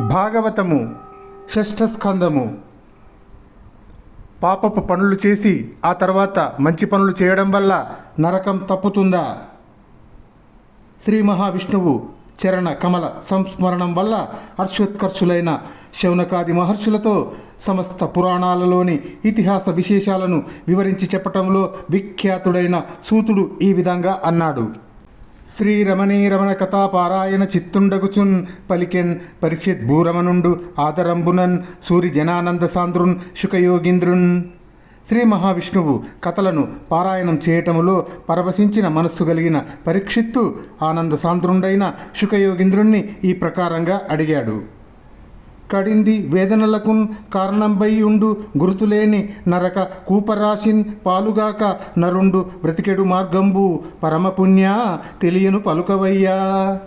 భాగవతము షష్ఠ స్కందము పాపపు పనులు చేసి ఆ తర్వాత మంచి పనులు చేయడం వల్ల నరకం తప్పుతుందా? శ్రీ మహావిష్ణువు చరణ కమల సంస్మరణం వల్ల హర్షోత్కర్షులైన శౌనకాది మహర్షులతో సమస్త పురాణాలలోని ఇతిహాస విశేషాలను వివరించి చెప్పటంలో విఖ్యాతుడైన సూతుడు ఈ విధంగా అన్నాడు. శ్రీ రమణీ రమణ కథాపారాయణ చిత్తుండగుచున్ పలికెన్ పరీక్షిత్ భూరమనుండు ఆదరంబునన్ సూరి జనానంద సాంద్రున్ శుకయోగీంద్రున్ శ్రీ మహావిష్ణువు కథలను పారాయణం చేయటములో పరవశించిన మనస్సు కలిగిన పరీక్షిత్తు ఆనంద సాంద్రుండైన శుకయోగీంద్రుణ్ణి ఈ ప్రకారంగా అడిగాడు. కడింది వేదనలకు కారణంబై ఉండు గుర్తులేని నరక కూపరాశిన్ పాలుగాక నరుండు బ్రతికెడు మార్గంబు పరమపుణ్య తెలియను పలుకవయ్యా.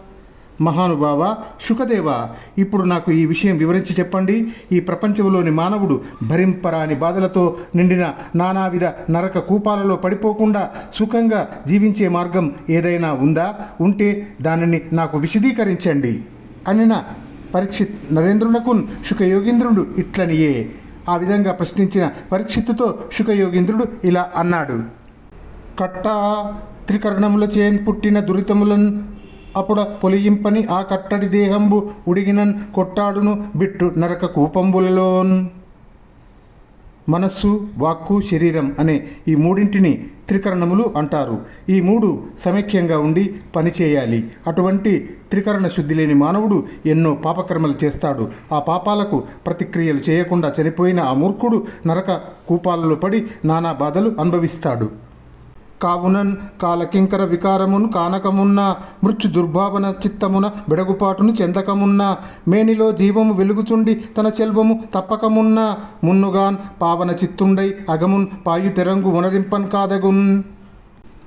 మహానుభావ శుకదేవ ఇప్పుడు నాకు ఈ విషయం వివరించి చెప్పండి. ఈ ప్రపంచంలోని మానవుడు భరింపరాని బాధలతో నిండిన నానావిధ నరక కూపాలలో పడిపోకుండా సుఖంగా జీవించే మార్గం ఏదైనా ఉందా? ఉంటే దానిని నాకు విశదీకరించండి. అనిన పరీక్షిత్ నరేంద్రునకున్ శుకయోగీంద్రుడు ఇట్లనియే ఆ విధంగా ప్రశ్నించిన పరీక్షిత్తుతో శుకయోగీంద్రుడు ఇలా అన్నాడు. కట్ట త్రికరణముల చేన్ పుట్టిన దురితములను అప్పుడ పొలియింపని ఆ కట్టడి దేహంబు ఉడిగినన్ కొట్టాడును బిట్టు నరక కూపంబులలోన్. మనస్సు వాక్కు శరీరం అనే ఈ మూడింటిని త్రికరణములు అంటారు. ఈ మూడు సమైక్యంగా ఉండి పనిచేయాలి. అటువంటి త్రికరణ శుద్ధి లేని మానవుడు ఎన్నో పాపకర్మలు చేస్తాడు. ఆ పాపాలకు ప్రతిక్రియలు చేయకుండా చనిపోయిన ఆ మూర్ఖుడు నరక కూపాలలో పడి నానా బాధలు అనుభవిస్తాడు. కావునన్ కాలకింకర వికారమున్ కానకమున్న మృత్యు దుర్భావన చిత్తమున బెడగుపాటును చెందకమున్న మేనిలో జీవము వెలుగుచుండి తన చెల్వము తప్పకమున్న మున్నుగాన్ పావన చిత్తుండై అగమున్ పాయు తెరంగు ఉనరింపన్ కాదగున్.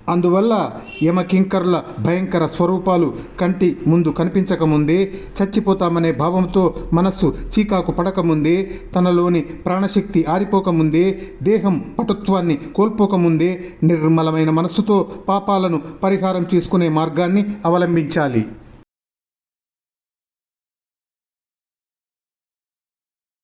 అందువల్ల యమకింకర్ల భయంకర స్వరూపాలు కంటి ముందు కనిపించకముందే చచ్చిపోతామనే భావంతో మనస్సు చీకాకు పడకముందే తనలోని ప్రాణశక్తి ఆరిపోకముందే దేహం పటుత్వాన్ని కోల్పోకముందే నిర్మలమైన మనస్సుతో పాపాలను పరిహారం చేసుకునే మార్గాన్ని అవలంబించాలి.